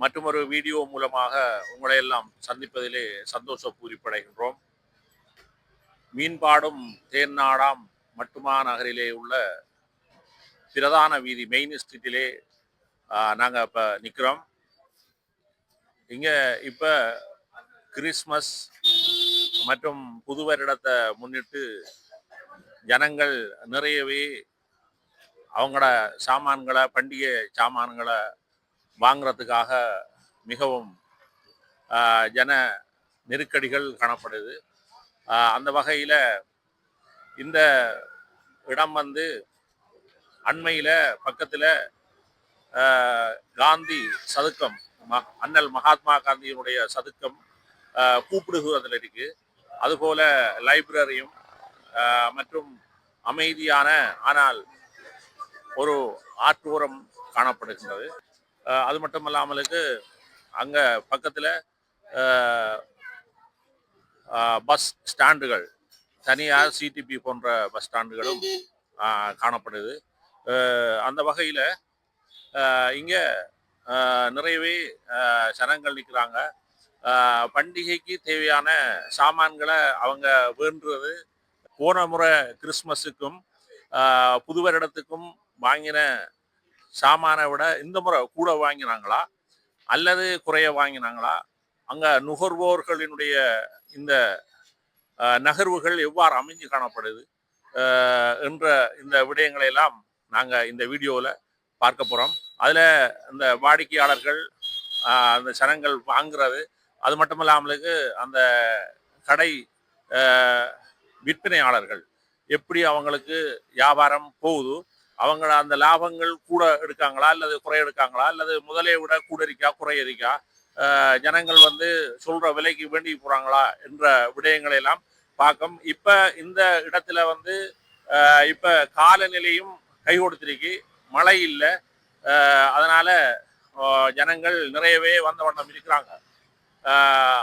மற்றொரு வீடியோ மூலமாக உங்களை எல்லாம் சந்திப்பதிலே சந்தோஷ பூரிப்படைகின்றோம் மீன்பாடும் தேன்னாடாம் மட்டுமா நகரிலே உள்ள பிரதான வீதி மெயின் ஸ்ட்ரீட்டிலே நாங்கள் இப்போ நிற்கிறோம் இங்கே இப்போ கிறிஸ்மஸ் மற்றும் புது வருடத்தை முன்னிட்டு ஜனங்கள் நிறையவே அவங்களோட சாமான்களை பண்டிகை சாமான்களை வாங்குறதுக்காக மிகவும் ஜன நெருக்கடிகள் காணப்படுது. அந்த வகையில் இந்த இடம் வந்து அண்மையில் பக்கத்தில் காந்தி சதுக்கம் ம- அண்ணல் மகாத்மா காந்தியினுடைய சதுக்கம் கூப்பிடுகு அதில் இருக்கு. அதுபோல லைப்ரரியும் மற்றும் அமைதியான ஆனால் ஒரு ஆற்றோரம் காணப்படுகின்றது. அது அது மட்டுமல்லாமலுக்கு அங்கே பக்கத்தில் பஸ் ஸ்டாண்டுகள் தனியார் சிடிபி போன்ற பஸ் ஸ்டாண்டுகளும் காணப்படுது. அந்த வகையில் இங்கே நிறையவே ஜனங்கள் நிற்கிறாங்க பண்டிகைக்கு தேவையான சாமான்களை அவங்க வேண்டுறது. போன முறை கிறிஸ்மஸுக்கும் புது வருடத்துக்கும் வாங்கின சாமானை விட இந்த முறை கூட வாங்கினாங்களா? அல்லது குறைய வாங்கினாங்களா? அங்கே நுகர்வோர்களினுடைய இந்த நகர்வுகள் எவ்வாறு அமைஞ்சு காணப்படுது? என்ற இந்த விடயங்களை எல்லாம் நாங்கள் இந்த வீடியோவில் பார்க்க போகிறோம் அதில் இந்த வாடிக்கையாளர்கள் அந்த சனங்கள் வாங்குறது அது மட்டும் இல்லாமலுக்கு அந்த கடை விற்பனையாளர்கள் எப்படி அவங்களுக்கு வியாபாரம் போகுது அவங்க அந்த லாபங்கள் கூட எடுக்காங்களா அல்லது குறை எடுக்காங்களா அல்லது முதலே விட கூட இருக்கா குறை இருக்கா ஜனங்கள் வந்து சொல்ற விலைக்கு வேண்டி போறாங்களா என்ற விடயங்களை எல்லாம் பார்க்கும். இப்ப இந்த இடத்துல வந்து இப்ப காலநிலையும் கை கொடுத்திருக்கு மழை இல்லை. அதனால ஜனங்கள் நிறையவே வந்த வண்ணம் இருக்கிறாங்க.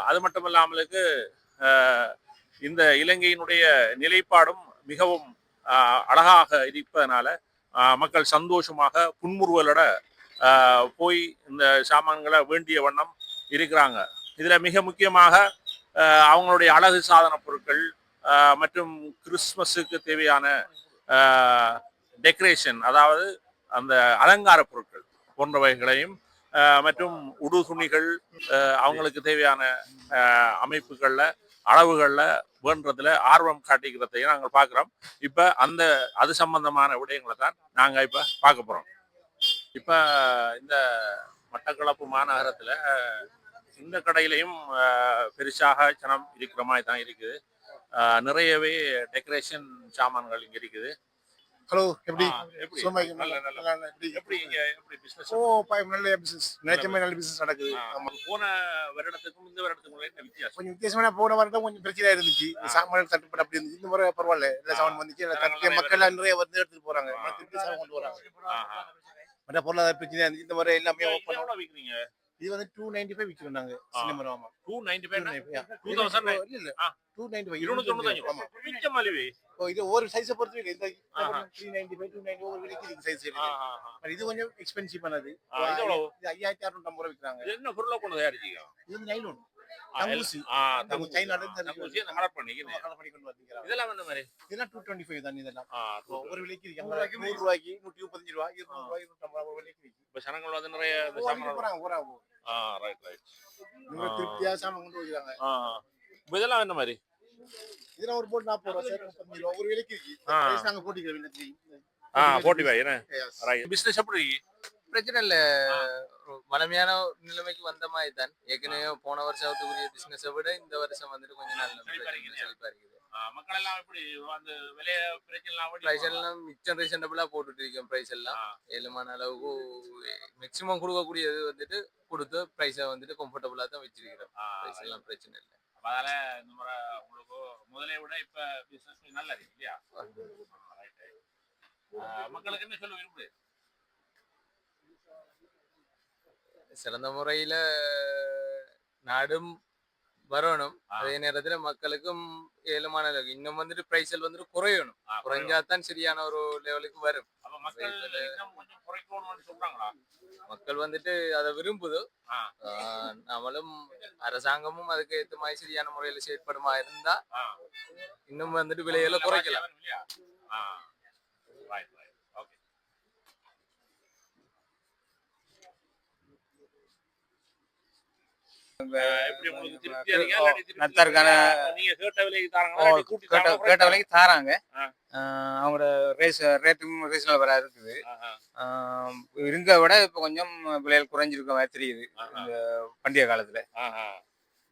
அது மட்டும் இல்லாமலுக்கு இந்த இலங்கையினுடைய நிலைப்பாடும் மிகவும் அழகாக இருப்பதனால மக்கள் சந்தோஷமாக புன்முறுவலோட ஆஹ், போய் இந்த சாமான்களை வேண்டிய வண்ணம் இருக்கிறாங்க. இதில் மிக முக்கியமாக ஆஹ், அவங்களுடைய அழகு சாதன பொருட்கள் ஆஹ், மற்றும் கிறிஸ்மஸுக்கு தேவையான டெக்கரேஷன் அதாவது அந்த அலங்கார பொருட்கள் போன்றவைகளையும் மற்றும் உடு துணிகள் அவங்களுக்கு தேவையான அமைப்புகளில் அளவுகளில் வேண்டதில் ஆர்வம் காட்டிக்கிறதையும் நாங்கள் பார்க்குறோம். இப்ப அந்த அது சம்பந்தமான விடயங்களை தான் நாங்க இப்ப பார்க்க போறோம். இப்ப இந்த மட்டக்களப்பு மாநகரத்துல இந்த கடையிலையும் பெருசாக ஜனம் இருக்கிற மாதிரி தான் இருக்குது. நிறையவே டெக்கரேஷன் சாமான்கள் இங்க இருக்குது. ஹலோ எப்படி? சும்மா நல்ல நல்ல. எப்படி? எப்படி இங்க எப்படி பிசினஸ் ஓ பாய் நல்ல பிசினஸ் நேச்சமே நல்ல பிசினஸ் நடக்குது. போன வருடத்துக்கும் இந்த வருடத்துக்கும் என்ன வித்தியாசம்? கொஞ்சம் வித்தியாசமான போன வாரம் கொஞ்சம் பிரச்சனை இருந்துச்சு. சாமான் தட்டுப்பட்டு அப்படி இருந்துச்சு. இந்த முறை பரவாயில்ல. எல்லா சாமான் வந்துச்சு. தட்டிய மக்கள் எல்லாம் நிறைய வந்து எடுத்துட்டு போறாங்க. கொண்டு வராங்க. மற்ற பொருளாதார பிரச்சனை இருந்துச்சு. இந்த முறை எல்லாமே ஓப்பன் இது வந்து டூ நைன்டி ஃபைவ் விற்கிறோம் நாங்க ஆ. சின்ன மரம் ஆமா two ninety two five ninety five two thousand இல்ல இல்ல. ஆ. டூ நைன்டி ஃபைவ் இருநூத்தி தொண்ணூத்தஞ்சு ஆமா. மிச்ச மலிவு. ஓ இது ஒரு சைஸை பொறுத்து இல்லை. இந்த. Three ninety five two ninety ஒவ்வொரு விலைக்கு இருக்கு சைஸ் இருக்கு. இது கொஞ்சம் எக்ஸ்பென்சிவ் பண்ணது ஆ, இது ஐயாயிரத்தி அறுநூற்றம்பது ரூபா விற்கிறாங்க என்ன பொருளை கொண்டு தயாரிச்சீங்க இது நைலோன் தங்கூசி. ஆ, தங்கு-. சைனால இருந்து தங்கூசி அந்த கலர் பண்ணி கொண்டு வந்தீங்களா இதெல்லாம் என்ன மாதிரி இதெல்லாம் டூ டுவெண்ட்டி ஃபைவ் தான் இதெல்லாம்? ஆ, ஒரு விலைக்கு இருக்கு ஐம்பது நூறு ரூபாய்க்கு நூற்றி முப்பத்தஞ்சு ரூபாய் இருநூறு ரூபாய் இருநூற்றம்பது ரூபாய் ஒரு விலைக்கு இருக்கு இப்ப வந்து நிறைய சாமான் போறாங்க ஆ ரைட் ரைட் ஆ. திருப்தியா சாமான் கொண்டு ஆ. இப்ப இதெல்லாம் என்ன மாதிரி? இதெல்லாம் ஒரு போட்டு நாற்பது ரூபா சார் முப்பத்தஞ்சு ரூபா ஒரு விலைக்கு இருக்கு. ஆ. நாங்க போட்டிக்கிறோம் ஆ என்ன? Yes. ரைட் பிசினஸ் எப்படி பிரச்சனை இல்ல. வளமையான நிலைமைக்கு வந்த மாதிரி தான். ஏற்கனவே போன வருஷத்துக்குரிய பிசினஸை விட இந்த வருஷம் வந்துட்டு கொஞ்சம் நல்ல செழிப்பா இருக்குது. மக்கள் எல்லாம் எப்படி அந்த விலைய பிரைஸ் எல்லாம் மிச்சம் ரீசனபிளா போட்டுட்டு இருக்கோம் பிரைஸ் எல்லாம். ஏழுமான அளவுக்கு மேக்சிமம் கொடுக்கக்கூடியது வந்துட்டு கொடுத்து பிரைஸை வந்துட்டு கம்ஃபர்டபுளா தான் வச்சிருக்கிறோம். பிரைஸ். எல்லாம் பிரச்சனை இல்லை. அதனால இந்த முறை உங்களுக்கு முதலை விட இப்ப பிசினஸ் நல்லா இருக்கு இல்லையா? மக்களுக்கு என்ன சொல்ல விரும்புது சிறந்த முறையில நாடும் வரணும். அதே நேரத்துல மக்களுக்கும் அளவுக்கு இன்னும் வந்துட்டு பிரைஸல் வந்துட்டு குறையணும். குறைஞ்சாதான் சரியான ஒரு லெவலுக்கு வரும். மக்கள் வந்துட்டு அதை விரும்புது. நம்மளும் அரசாங்கமும் அதுக்கு ஏத்த மாதிரி சரியான முறையில செயற்படுமா இருந்தா. இன்னும் வந்துட்டு விலையில குறைக்கலாம் வரும் இல்லையா ஆ ரைட் ரைட் ஓகே எப்படி உங்களுக்கு திருப்தியா இருக்கா இல்லாட்டி திருப்தி நத்தாருக்கான கேட்ட விலைக்கு தாராங்க. அவங்களோட ரேஸ் ரேட்டும் ரீசனல் வர இருக்குது. இருந்ததை விட இப்போ கொஞ்சம் விலைகள் குறைஞ்சிருக்க மாதிரி தெரியுது. இந்த பண்டிகை காலத்துல.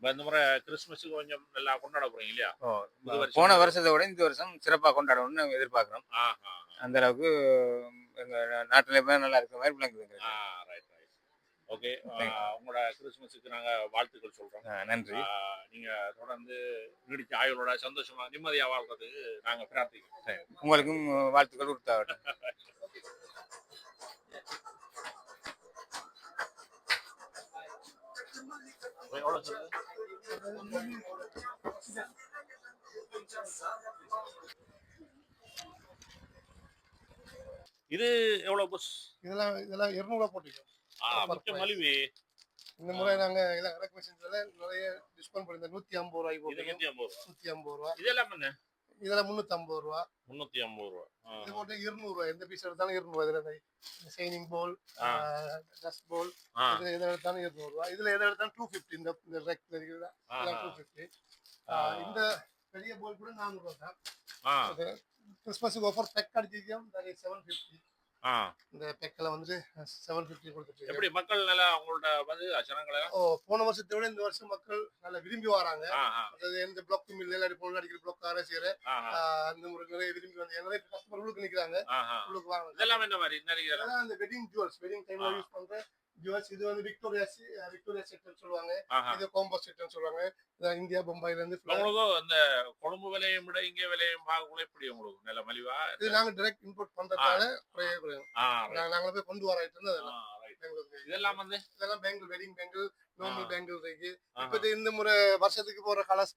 இந்த முறை கிறிஸ்துமஸுக்கு கொஞ்சம் நல்லா கொண்டாட போறீங்க இல்லையா? போன வருஷத்தை விட இந்த வருஷம் சிறப்பாக கொண்டாடணும்னு எதிர்பார்க்குறோம். அந்த அளவுக்கு எங்க நாட்டில் நல்லா இருக்கிற மாதிரி விளங்குது ஆ, ரைட் ரைட் ஓகே. உங்களோட கிறிஸ்துமஸுக்கு நாங்க வாழ்த்துக்கள் சொல்றோம். ஆஹ் நன்றி. ஆ, நீங்க தொடர்ந்து நீடிச்ச ஆயுளோட சந்தோஷமா நிம்மதியா வாழ்றதுக்கு நாங்க பிரார்த்திக்கிறோம். உங்களுக்கும் வாழ்த்துக்கள் உறுத்தாகட்டும். எவ்வளவு சொல்லுது? இது எவ்வளவு புஷ் இதெல்லாம் இதெல்லாம் இருநூறுவா போட்டிருக்கோம். மலிவு. இந்த முறை நாங்க எல்லாம் நிறைய டிஸ்கவுண்ட் பண்ணிருந்தோம் நூத்தி ஐம்பது போட்டிருக்கோம் நூத்தி ஐம்பது ரூபா. நூத்தி ஐம்பது ரூபா. இதெல்லாம் என்ன இதெல்லாம் முன்னூத்தி ஐம்பது ரூபா. முன்னூத்தி ஐம்பது ரூபா. இது போட்டு இருநூறு ரூபா. எந்த பீஸ் எடுத்தாலும் இருநூறு இதுல இந்த ஷைனிங் போல். டஸ்ட் போல் இதுல எதை எடுத்தாலும் இருநூறு ரூபா. இதுல எதை எடுத்தாலும் டூ ஃபிஃப்டி இந்த. டூ ஃபிஃப்டி ஆ. இந்த பெரிய போல் கூட நானூறு ரூபா தான். கிறிஸ்மஸுக்கு ஆஃபர் பெக் அடிச்சிருக்கோம். செவன் ஃபிஃப்டி ஆ. இந்த பெக்கில் வந்து செவன் ஃபிஃப்டி கொடுத்துட்டு. எப்படி மக்கள் நல்லா அவங்களோட வந்து ஜனங்களை? ஓ போன வருஷத்தை விட இந்த வருஷம் மக்கள் நல்லா விரும்பி வராங்க. அதாவது எந்த பிளாக்கும் இல்லை இல்லாட்டி பொண்ணு அடிக்கிற பிளாக் ஆரே செய்யற அந்த முறை நிறைய விரும்பி வந்து நிறைய கஸ்டமர் உள்ளுக்கு நிக்கிறாங்க. உள்ளுக்கு வாங்க. இதெல்லாம் என்ன மாதிரி? நிறைய அந்த வெட்டிங் ஜுவல்ஸ் வெட்டிங் டைம்ல. யூஸ் பண்ற ஜுவல்ஸ் இது வந்து விக்டோரியா விக்டோரியா செட்னு சொல்லுவாங்க. இது காம்போ செட்னு சொல்லுவாங்க இந்தியா பம்பாயில இருந்து full ஆ- உங்களுக்கு அந்த கொழும்பு விலையும் விட இங்க விலையும் பார்க்கக்குள்ள எப்படி உங்களுக்கு நல்ல மலிவா இது நாங்க டைரக்ட் இம்போர்ட் பண்றதால குறைய குறையும். நாங்க போய் கொண்டு வர. பெங்களூருக்கு. இதெல்லாம் வந்து இதெல்லாம் பேங்கிள் வெட்டிங் பேங்கிள் நார்மல் ஆ. பேங்கிள் இருக்கு இப்ப இந்த முறை வருஷத்துக்கு போற கலர்ஸ்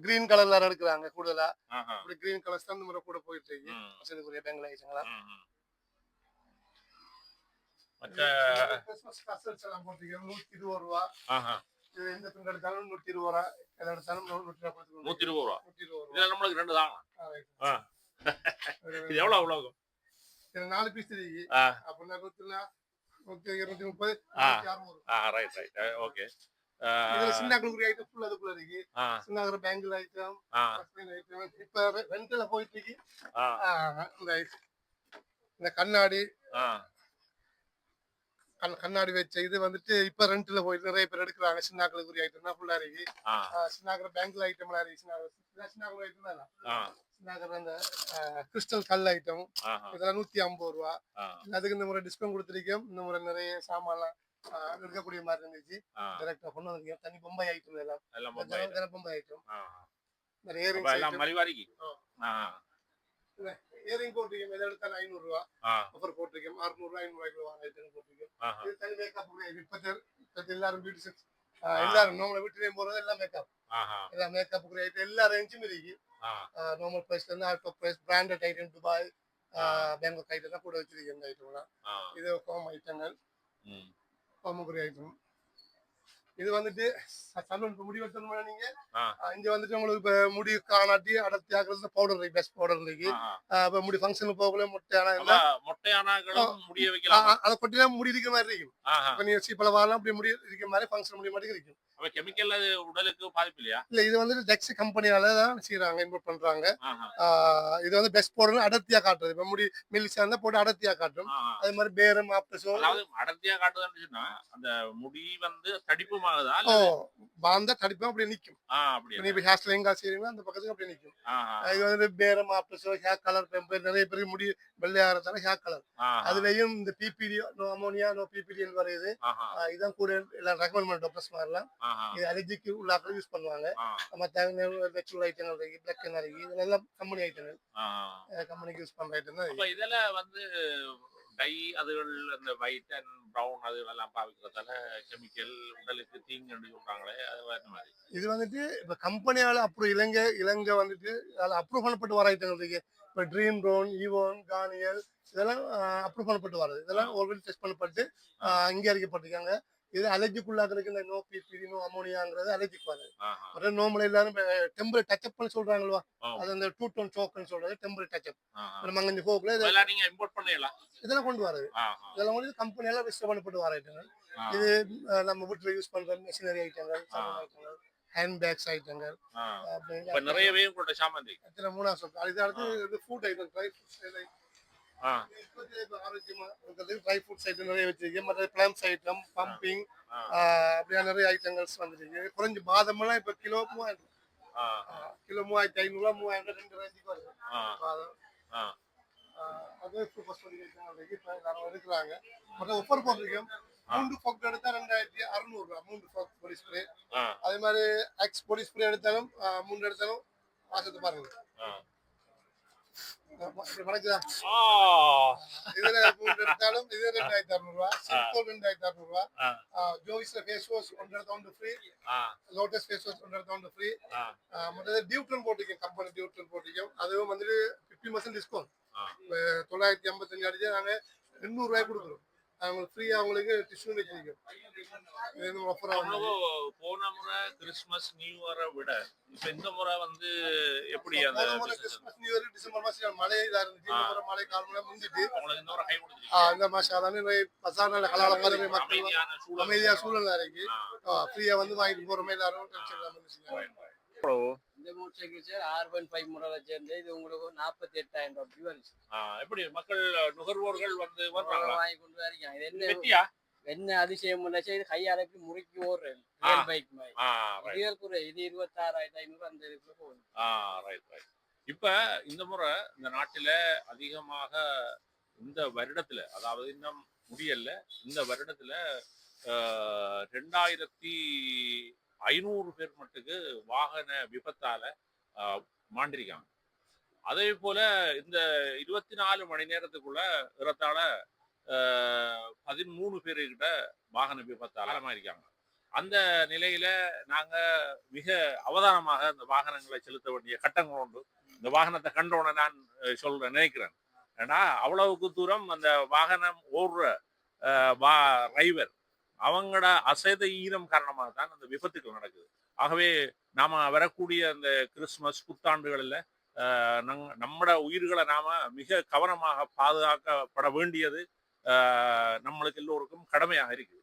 கிரீன் கலர்ல எடுக்கிறாங்க கூடுதலா. அப்படி கிரீன் கலர்ஸ் தான் இந்த முறை கூட போயிட்டு இருக்கு வருஷத்துக்குரிய ம், ம். மற்ற கிறிஸ்மஸ் எல்லாம் போட்டிருக்கோம் நூத்தி இருபது ரூபா. எந்த பிரிண்ட் எடுத்தாலும் நூத்தி இருபது ரூபா. எதை எடுத்தாலும் நூ- நூத்தி நாற்பத்தி மூணு. நூத்தி இருபது ரூபா. நூத்தி இருபது ரூபா. இதுல நம்மளுக்கு ரெண்டு தான். இது எவ்வளவு எவ்வளவு இது நாலு பீஸ் ஆ. அப்படின்னா நூத்தி நா- நூத்தி இருநூத்தி முப்பது அறுநூறு. ஆ ரைட் ரைட் ஓகே இதுல சின்ன குழுக்குரிய ஐட்டம் ஃபுல் அதுக்குள்ள இருக்கு. ஆ. சின்ன பேங்கிள் ஐட்டம் ஆ. ஐட்டம் இப்ப ரெண்டுல போயிட்டு இருக்கு. ஆ. ஆ, இந்த இந்த கண்ணாடி கண்- கண்ணாடி வச்ச இது வந்துட்டு இப்ப ரெண்டுல போயிட்டு நிறைய பேர் எடுக்கிறாங்க. சின்னாக்களுக்குரிய ஐட்டம் தான் ஃபுல்லா இருக்கு சின்னாக்கிற பேங்க்ல ஐட்டம் எல்லாம் இருக்கு சின்ன சின்னாக்கிற ஐட்டம் தான் சின்னாக்கிற அந்த கிறிஸ்டல் கல் ஐட்டம் இதெல்லாம் நூத்தி ஐம்பது ரூபா. அதுக்கு இந்த முறை டிஸ்கவுண்ட் கொடுத்துருக்கோம் இந்த முறை நிறைய சாமான்லாம் எடுக்கக்கூடிய மாதிரி இருந்துச்சு. டேரக்டா கொண்டு வந்திருக்கோம் தனி பொம்மை ஐட்டம் எல்லாம். பொம்மை ஐட்டம் நிறைய மலிவாரிக்கு. இயரிங் போட்டிருக்கோம் எதை எடுத்தாலும் ஐநூறு ரூபா. ஆஃபர் போட்டிருக்கோம் அறுநூறு ரூபா ஐநூறு ரூபாய்க்கு வாங்க ஐட்டம் போட்டிருக்கோம் இது தனி மேக்கப் இப்ப எல்லாரும் பியூட்டிஷியன்ஸ் எல்லாரும் நம்மள வீட்டுலயும் போறது எல்லாம் மேக்கப் எல்லாம் மேக்கப் ஐட்டம் எல்லா ரேஞ்சும் இருக்கு. நார்மல் பிரைஸ்ல இருந்து auto price branded item Dubai Bangkok item கூட வச்சிருக்கேன் ஐட்டம்லாம் இது ஹோம் ஐட்டங்கள் ம். ஹோமுக்குரிய ஐட்டம் இது வந்துட்டு சலூன் இப்போ முடி வெட்டணும்னா நீங்க இங்க வந்துட்டு உங்களுக்கு இப்ப முடி காணாட்டி அடர்த்தி ஆக்குறது பவுடர் இருக்கு பெஸ்ட் பவுடர் இருக்கு. இப்ப முடி ஃபங்க்ஷனுக்கு போகல முட்டையான மொட்டையானாக்களும் முடிய வைக்கலாம். அதை கொட்டினா முடி இருக்கிற மாதிரி இருக்கும். இப்ப நீங்க சீப்பல வாரலாம் அப்படி முடி இருக்கிற மாதிரி ஃபங்க்ஷன் முடி மாதிரி இருக்கும் அப்ப கெமிக்கல் அது உடலுக்கு பாதிப்பு இல்லையா? இல்ல இது வந்துட்டு டெக்ஸ் கம்பெனியால தான் செய்யறாங்க இம்போர்ட் பண்றாங்க. இது வந்து பெஸ்ட் பவுடர் அடர்த்தியா காட்டுறது. இப்ப முடி மில்லிசா இருந்தா போட்டு அடர்த்தியா காட்டும். அது மாதிரி பேரம் ஆப்டஸோ அதாவது அடர்த்தியா காட்டுதுன்னு சொன்னா அந்த முடி வந்து தடிப்புமாகுதா ஓ பாந்தா தடிப்பா அப்படியே நிக்கும். அப்படியா? நீ இப்ப ஹேர் ஸ்டைல் எங்க செய்றீங்களோ அந்த பக்கத்துக்கு அப்படியே நிக்கும். இது வந்து பேரம் ஆப்டஸோ ஹேர் கலர் பெம்பர் நிறைய பேருக்கு முடி வெள்ளையாகிறதால ஹேர் கலர் அதுலயும் இந்த PPD no ammonia no PPD வருது இதான் கூட எல்லாம் ரெக்கமெண்ட் பண்ண டாக்டர்ஸ் மாதிரிலாம் இது அலர்ஜிக்கு உள்ளாக்கள் யூஸ் பண்ணுவாங்க. மற்ற வெச்சுவல் ஐட்டங்கள் இருக்கு பிளக் இருக்கு இதெல்லாம் கம்பெனி ஐட்டங்கள் கம்பெனிக்கு யூஸ் பண்ற ஐட்டம் தான் அப்ப இதுல வந்து டை அதுகள் அந்த ஒயிட் அண்ட் ப்ரௌன் அதுகளெல்லாம் பாவிக்கிறதால கெமிக்கல் உடலுக்கு தீங்குன்னு சொல்றாங்களே அது வேற மாதிரி? இது வந்துட்டு இப்ப கம்பெனியால அப்ரூவ் இலங்கை இலங்கை வந்துட்டு அதில் அப்ரூவ் பண்ணப்பட்டு வர ஐட்டங்கள் இருக்கு. இப்போ ட்ரீம் ப்ரௌன் ஈவோன் கார்னியல் இதெல்லாம் அப்ரூவ் பண்ணப்பட்டு வருது இதெல்லாம் ஆல்ரெடி டெஸ்ட் பண்ணப்பட்டு அங்கீகரிக்கப்பட்டிருக்காங்க. இது அலர்ஜிக்குள்ளாக இந்த நோ பிபி நோ அமோனியாங்கிறது அலர்ஜிக்கு வருது. அப்புறம் நார்மல் எல்லாரும் டெம்பர் டச்சப்னு சொல்றாங்களா. அது அந்த டூ டோன் சோக்குன்னு சொல்றது டெம்பர் டச்சப். நம்ம அங்க போக்குல நீங்க இம்போர்ட் பண்ணலாம் இதெல்லாம் கொண்டு வரது. இதெல்லாம் வந்து கம்பெனியால ரிஜிஸ்டர் பண்ணப்பட்டு வர ஐட்டங்கள். இது நம்ம வீட்டில் யூஸ் பண்ற மிஷினரி ஐட்டங்கள். ஐட்டங்கள் ஹேண்ட் பேக்ஸ் ஐட்டங்கள் நிறையவே உங்களோட சாமான் மூணா சொல்றேன் அது அடுத்து இது ஃபுட் ஐட்டம் ட்ரை ஃப்ரூட்ஸ் ஆ. ஆரோக்கியமா இருக்கிறது. ட்ரை ஃப்ரூட்ஸ் ஐட்டம் நிறைய மற்ற பிளம்ஸ் ஐட்டம் பம்பிங். அப்படியா நிறைய ஐட்டங்கள்ஸ் வந்துருக்கு. குறைஞ்ச பாதமெல்லாம் இப்போ கிலோ மூவாயிரம். கிலோ மூவாயிரத்தி ஐநூறுரூவா மூவாயிரம் ரெண்டு ரேஞ்சுக்கு வருது. ஆ. பாதம். அது சூப்பர் இருக்கிறாங்க மற்ற ஒஃபர் போட்டிருக்கோம் மூன்று ஃபோக் எடுத்தா ரெண்டாயிரத்தி அறுநூறுவா மூன்று ஃபோக் பொடி ஸ்ப்ரே. அதே மாதிரி எக்ஸ் பொடி ஸ்ப்ரே எடுத்தாலும் மூணு எடுத்தாலும் வாசத்தை பாருங்க. இதுல எடுத்தாலும் இது ரெண்டாயிரத்தி அறுநூறுவா சிம்பிள் ரெண்டாயிரத்தி அறுநூறுவா. ஜோவிஸ்ல ஃபேஸ் வாஷ் ஒன்றரை தவுண்டு ஃப்ரீ. லோட்டஸ் ஃபேஸ் வாஷ் ஒன்றரை தவுண்டு ஃப்ரீ. மற்றது டியூட்டன் போட்டிருக்கோம் கம்பெனி போட்டிருக்கோம் அதுவும் வந்துட்டு ஃபிஃப்டி பர்சன்ட் டிஸ்கவுண்ட். தொள்ளாயிரத்தி ஐம்பத்தஞ்சு அடிச்சு நாங்கள் எண்ணூறு ரூபாய் கொடுக்குறோம். அவங்களுக்கு ஃப்ரீயாக அவங்களுக்கு டிஷ்யூ வச்சிருக்கோம் இது ஆஃபர் போன முறை கிறிஸ்மஸ் நியூ இயரை விட இப்ப இந்த முறை வந்து எப்படி அந்த? கிறிஸ்மஸ் நியூ இயர் டிசம்பர் மாசம் மழை இதாக இருந்துச்சு. இந்த ஆ. முறை மழை கால் மழை முடிஞ்சிட்டு உங்களுக்கு இந்த முறை கை ஆ, கொடுத்துருக்கீங்க இந்த மாசம் அதானே பசாரில் கலால மாதிரி மக்கள் அமைதியான சூழல். இருக்கு. ஆ. ஃப்ரீயாக வந்து வாங்கிட்டு போகிறோமே எல்லாரும் டென்ஷன் இல்லாமல் இருந்துச்சுங்க. இந்த மோட்டர் சார் ஆறு பாயிண்ட் ஃபைவ் முறையில் சேர்ந்து இது உங்களுக்கு நாற்பத்தி எட்டாயிரம் ரூபாய் ஆ, எப்படி மக்கள் நுகர்வோர்கள் வந்து வாங்கி கொண்டு வரீங்க இது என்ன வெட்டியா? என்ன அதிசயம் இல்லை சார் இது கையால எப்படி முறுக்கி ஓடுறேன். பைக் மாதிரி. இது இருபத்தாறாயிரத்தி ஐநூறு அந்த இதுக்குள்ள போகுது. ரைட் ரைட் இப்ப இந்த முறை இந்த நாட்டில அதிகமாக இந்த வருடத்துல அதாவது இன்னும் முடியல இந்த வருடத்துல ரெண்டாயிரத்தி ஐநூறு பேர் மட்டுக்கு வாகன விபத்தால ஆஹ், மாண்டிருக்காங்க. அதே போல இந்த இருபத்தி நாலு மணி நேரத்துக்குள்ள இறத்தால ஆஹ், பதிமூணு பேருக்கிட்ட வாகன விபத்தால இருக்காங்க அந்த நிலையில நாங்க மிக அவதானமாக இந்த வாகனங்களை செலுத்த வேண்டிய கட்டங்கள் உண்டு. இந்த வாகனத்தை கண்டோன்னு நான் சொல்ற நினைக்கிறேன். ஏன்னா அவ்வளவுக்கு தூரம் அந்த வாகனம் ஓடுற அஹ், டிரைவர் அவங்களோட அசைத ஈரம் காரணமாக தான் அந்த விபத்துகள் நடக்குது. ஆகவே நாம வரக்கூடிய அந்த கிறிஸ்மஸ் புத்தாண்டுகளில் நம்மட உயிர்களை நாம மிக கவனமாக பாதுகாக்கப்பட வேண்டியது நம்மளுக்கு எல்லோருக்கும் கடமையாக இருக்குது.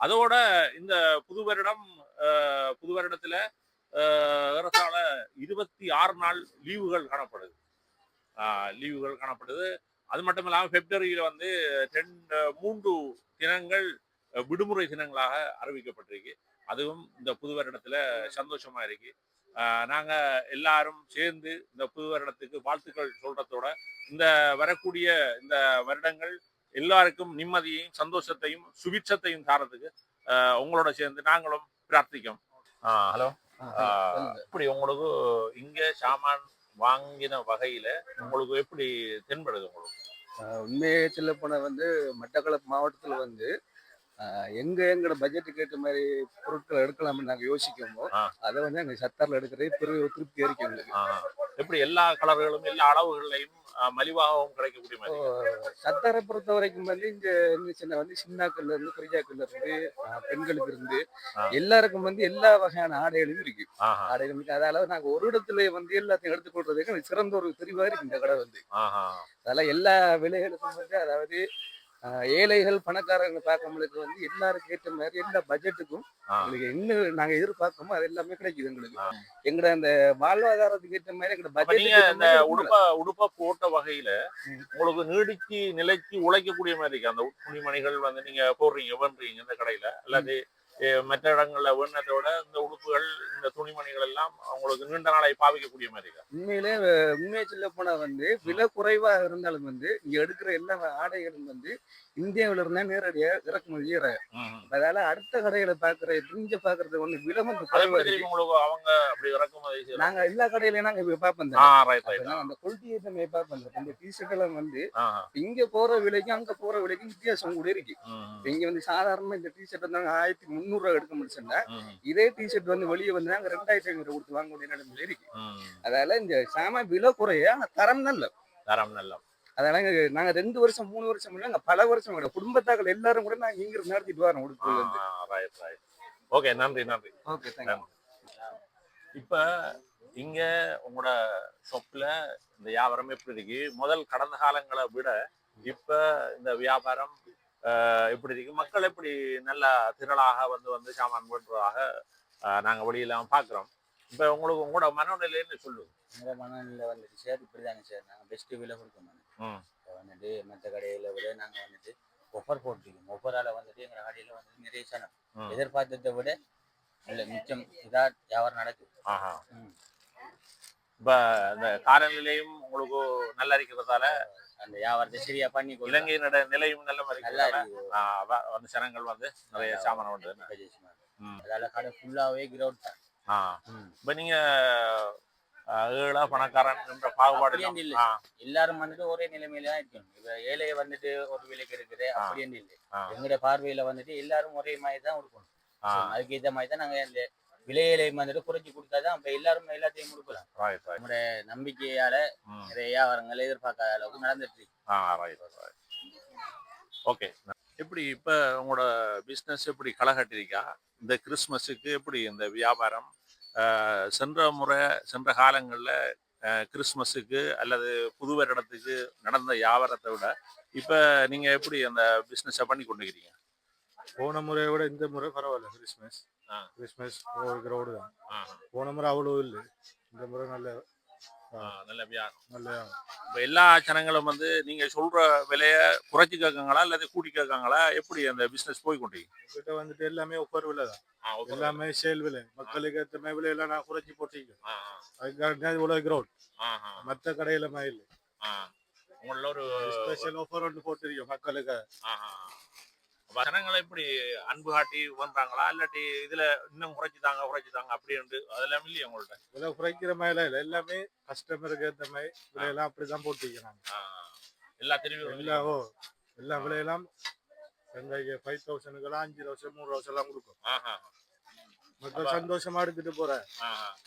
அதோட இந்த புது வருடம் புது வருடத்துல ஏறத்தாழ இருபத்தி ஆறு நாள் லீவுகள் காணப்படுது. ஆஹ், லீவுகள் காணப்படுது. அது மட்டும் இல்லாமல் பிப்ரவரியில் வந்து ரெண்டு மூன்று தினங்கள் விடுமுறை தினங்களாக அறிவிக்கப்பட்டிருக்கு. அதுவும் இந்த புது வருடத்துல சந்தோஷமா இருக்கு. ஆஹ், நாங்க எல்லாரும் சேர்ந்து இந்த புது வருடத்துக்கு வாழ்த்துக்கள் சொல்றதோட இந்த வரக்கூடிய இந்த வருடங்கள் எல்லாருக்கும் நிம்மதியையும் சந்தோஷத்தையும் சுபிட்சத்தையும் தாரத்துக்கு ஆஹ், உங்களோட சேர்ந்து நாங்களும் பிரார்த்திக்கோம் ஹலோ. எப்படி உங்களுக்கு இங்க சாமான் வாங்கின வகையில உங்களுக்கு எப்படி தென்படுது உங்களுக்கு? உண்மையே சொல்ல போனால் வந்து மட்டக்களப்பு மாவட்டத்தில் வந்து எங்க எங்களோட பட்ஜெட்டுக்கு ஏற்ற மாதிரி பொருட்களை எடுக்கலாம்னு நாங்கள் யோசிக்கோமோ. அதை வந்து அங்கே சத்தாரில் எடுக்கிறது பெரிய திருப்தி இருக்கு எங்களுக்கு. எப்படி எல்லா கலர்களும் எல்லா அளவுகள்லையும் ஆஹ், மலிவாகவும் கிடைக்கக்கூடிய மாதிரி? சத்தாரை பொறுத்த வரைக்கும் வந்து இங்க சின்ன வந்து சின்னாக்கள்ல இருந்து பெரியாக்கள்ல இருந்து பெண்களுக்கு இருந்து. எல்லாருக்கும் வந்து எல்லா வகையான ஆடைகளும் இருக்கு. ஆஹா, ஆடைகள் இருக்கு. அதாவது நாங்க ஒரு இடத்துல வந்து எல்லாத்தையும் எடுத்துக்கொள்றதுக்கு சிறந்த ஒரு தெரிவா இருக்கு இந்த கடை வந்து. அதெல்லாம் எல்லா விலைகளுக்கும் வந்து அதாவது ஏழைகள் பணக்காரங்க பார்க்கவங்களுக்கு வந்து எல்லாருக்கும் ஏற்ற மாதிரி எல்லா பட்ஜெட்டுக்கும். எங்களுக்கு என்ன நாங்க எதிர்பார்க்கோமோ அது எல்லாமே கிடைக்குது எங்களுக்கு. எங்களோட அந்த வாழ்வாதாரத்துக்கு ஏற்ற மாதிரி எங்களோட பட்ஜெட் உடுப்ப உடுப்ப போட்ட வகையில. உங்களுக்கு நீடிச்சு நிலைச்சு உழைக்கக்கூடிய மாதிரி இருக்கு அந்த துணிமணிகள் வந்து நீங்க போடுறீங்க வேண்டுறீங்க இந்த கடையில அல்லது மற்ற இடங்கள்ல வேணதை விட இந்த உடுப்புகள் இந்த துணிமணிகள் எல்லாம் உங்களுக்கு நீண்ட நாளை பாவிக்கக்கூடிய மாதிரி இருக்கு. உண்மையிலே உண்மையை சொல்ல போனா வந்து விலை குறைவா இருந்தாலும் வந்து இங்க எடுக்கிற எல்லா ஆடைகளும் வந்து இந்தியாவில இருந்தா நேரடியா இறக்குமதி. அதனால அடுத்த கடைகளை பாக்குற இங்க பாக்குறது வந்து விலை வந்து அது குறைவா எப்படி இருக்கு. தெரியும் உங்களுக்கு அவங்க அப்படி இறக்குமதி செய்யறாங்க நாங்க எல்லா கடையிலயும் நாங்க நான் அந்த குவாலிட்டி ஐட்டம் பார்ப்போம் இந்த டிஷர்ட் எல்லாம் வந்து இங்க போற விலைக்கும் அங்க போற விலைக்கும் வித்தியாசம் கூட இருக்கு. இங்க வந்து சாதாரணமா இந்த டிஷர்ட் வந்து ஆயிரத்தி முந்நூறு ரூபா எடுக்க முடிச்சுன்னா. இதே டிஷர்ட் வந்து வெளியே வந்து நாங்க ரெண்டாயிரத்தி ஐநூறு கொடுத்து வாங்க வேண்டிய நிலைமையில இருக்கு. அதால இந்த சாமான் விலை குறைய தரம் நல்ல. தரம் நல்ல. அதனால நாங்க ரெண்டு வருஷம் மூணு வருஷம் இல்ல நாங்க பல வருஷம் கூட குடும்பத்தாக்கள் எல்லாரும் கூட நாங்க இங்க இருந்து. நடத்திட்டு வரோம் ரைட் ஓகே நன்றி நன்றி. ஓகே தேங்க்யூ இப்ப இங்க உங்களோட ஷாப்ல இந்த வியாபாரம் எப்படி இருக்கு? முதல் கடந்த காலங்களை விட இப்ப இந்த வியாபாரம் அஹ், எப்படி இருக்கு? மக்கள் எப்படி நல்ல திரளாக வந்து வந்து சாமான் பண்றதாக அஹ், நாங்க வெளியெல்லாம் பாக்குறோம் இப்ப உங்களுக்கு உங்களோட மனநிலைன்னு சொல்லுங்க மனநிலை வந்துட்டு சார். இப்படிதாங்க சார். நாங்க பெஸ்ட் விலை கொடுக்கோம் ம். இப்போ வந்துட்டு மற்ற கடையில விட நாங்க வந்துட்டு ஒஃபர் போட்டிருக்கோம். ஒஃபரால வந்துட்டு எங்க கடையில வந்துட்டு நிறைய சனம். எதிர்பார்த்ததை விட இல்ல மிச்சம் இதா வியாபாரம் நடக்குது. இப்ப இந்த காலநிலையும் உங்களுக்கு நல்லா இருக்கிறதால அந்த வியாபாரத்தை சரியா பண்ணி இலங்கையினோட நிலையும் நல்ல மாதிரி நல்லா வந்து ஜனங்கள் வந்து நிறைய சாமான் வந்து பஜேஷ்மா. ம். அதால கடை ஃபுல்லாவே கிரவுண்ட் தான். இப்ப நீங்க அஹ், ஏழை பணக்காரன் என்ற பாகுபாடு இல்ல. எல்லாரும் வந்துட்டு ஒரே நிலைமையில தான் இருக்கணும் இப்ப ஏழைய வந்துட்டு ஒரு விலைக்கு இருக்குது ஆ. அப்படி இல்லை எங்களுடைய பார்வையில வந்துட்டு எல்லாரும் ஒரே மாதிரி தான் ஆ. So, அதுக்கேற்ற மாதிரி தான் நாங்க இந்த விலையில வந்துட்டு குறைச்சி கொடுத்தாதான் அப்ப எல்லாரும் எல்லாத்தையும் கொடுக்கலாம். நம்முடைய நம்பிக்கையால. நிறைய வியாபாரங்கள் எதிர்பார்க்காத அளவுக்கு நடந்துட்டு. ஓகே எப்படி இப்ப உங்களோட பிசினஸ் எப்படி களை கட்டிருக்கா இந்த கிறிஸ்மஸுக்கு எப்படி இந்த வியாபாரம் சென்ற முறை சென்ற காலங்களில் கிறிஸ்மஸுக்கு அல்லது புது வருடத்துக்கு நடந்த வியாபாரத்தை விட இப்ப நீங்க எப்படி அந்த பிசினஸை பண்ணி கொண்டுக்கிறீங்க போன முறையை விட இந்த முறை பரவாயில்ல கிறிஸ்மஸ். கிறிஸ்மஸ் ஒரு கிரௌடு தான். ஆ, போன முறை அவ்வளோ இல்லை. இந்த முறை நல்ல ஆ, நல்ல வியாபாரம் நல்ல இப்ப எல்லா ஜனங்களும் வந்து நீங்க சொல்ற விலைய குறைச்சி கேட்காங்களா அல்லது கூட்டி கேட்காங்களா? எப்படி அந்த பிசினஸ் போய் எங்கிட்ட வந்துட்டு எல்லாமே ஒவ்வொரு விலை தான். எல்லாமே சேல் விலை. மக்களுக்கு ஏற்ற மாதிரி விலையெல்லாம் நான் குறைச்சி போட்டிருக்கேன். அதுக்காக இவ்வளோ கிரௌட் மற்ற கடையில மாதிரி இல்லை. உங்கள ஒரு ஸ்பெஷல் ஆஃபர் ஒன்று போட்டிருக்கோம் மக்களுக்கு. ஜனங்களை எப்படி அன்பு காட்டி பண்றாங்களா இல்லாட்டி இதுல இன்னும் குறைச்சு தாங்க குறைச்சு தாங்க அப்படின்ட்டு அதெல்லாம் இல்லையா உங்கள்ட்ட? விலை குறைக்கிற மாதிரி இல்லை. எல்லாமே கஸ்டமருக்கு ஏற்ற மாதிரி விலையெல்லாம் அப்படிதான் போட்டிருக்கிறாங்க. ஆஹா. எல்லா திரும்பி எல்லா ஓ எல்லா விலையெல்லாம் வெங்காயம் ஃபைவ் தௌசண்ட்க்கெல்லாம் அஞ்சு தௌசண்ட் மூணு தௌசண்ட் எல்லாம் கொடுக்கும். ஆஹா. மக்கள் சந்தோஷமா எடுத்துட்டு போறேன்.